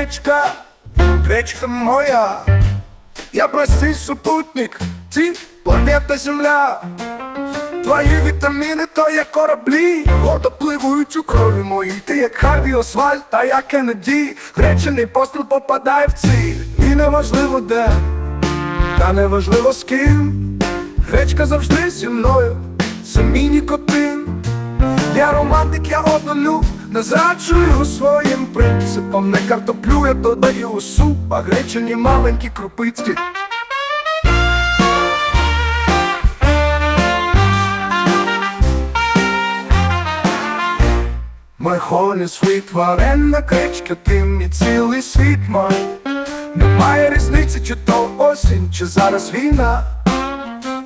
гречка, гречка моя, я простий супутник, ти планета Земля. Твої вітаміни то є кораблі, гордо пливуть у крові моїй. Ти як Харві Освальд, а я Кеннеді Гречений постріл попадає в ціль І неважливо де, та неважливо з ким. Гречка завжди зі мною, це мій нікотин. Я романтик, я однолюб, не зраджую своїм принципам. Не картоплю, я додаю суп, а гречені маленькі крупицькі. Мой холі світ, варена гречка, ти мій цілий світ мой. Немає різниці, чи то осінь, чи зараз війна.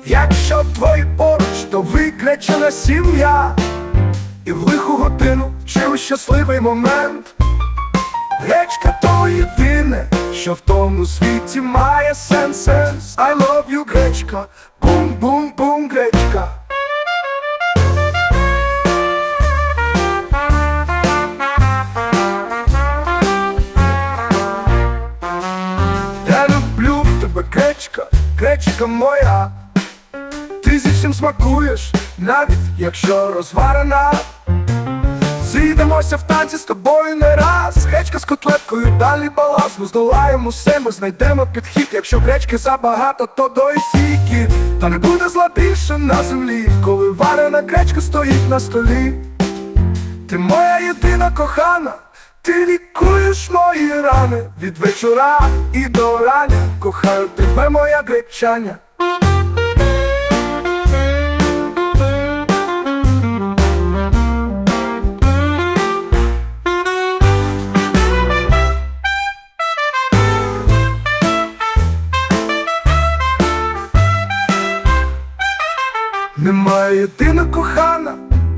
Якщо твої поруч, то виключена сім'я. І в лиху годину, чи у щасливий момент. Гречка то єдине, що в тому світі має сенс, сенс. I love you, гречка, бум-бум-бум, гречка. Я люблю тебе, гречка, гречка моя. Ти зі всім смакуєш, навіть якщо розварена. Зійдемося в танці з тобою не раз. Гречка з котлеткою, далі баланс. Ми здолаємо все, ми знайдемо підхід. Якщо гречки забагато, то до сіки. Та не буде зла більше на землі, коли варена гречка стоїть на столі. Ти моя єдина кохана, ти лікуєш мої рани від вечора і до рання. Кохаю тебе, моя гречаня. Немає єдина кохана,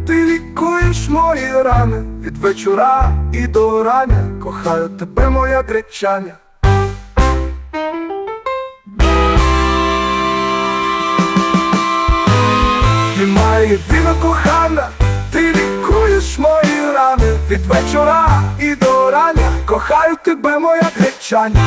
ти лікуєш мої рани від вечора і до рання. Кохаю тебе, моя гречаня. Немає єдина кохана, ти лікуєш мої рани від вечора і до рання. Кохаю тебе, моя гречаня.